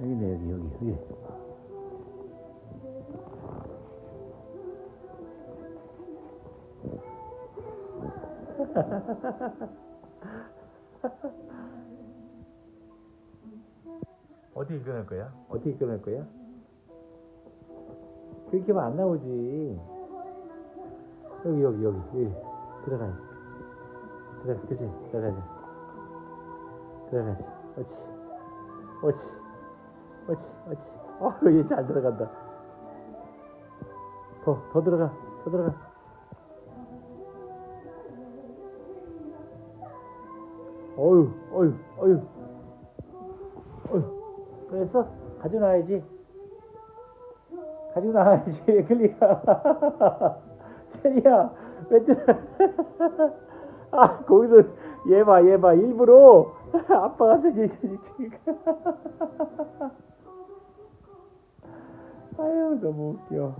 여기네 여기 여기 여기. 어떻게 끊을 거야? 어떻게 끊을 거야? 그렇게 하면 안 나오지. 여기 여기 여기 여기. 들어가야 들어가 그치? 들어가자 들어가지 옳지. 옳지 옳지 옳지 어 얘 잘 들어간다. 더 더 들어가 더 들어가. 어휴 어휴 어휴. 어휴 그랬어? 가지고 나와야지. 가지고 나와야지 왜 클리가 체리야 왜 들어 아 거기서 얘 봐 얘 봐. 일부러 아빠가 저기 지금 아 哎呦，怎么叫？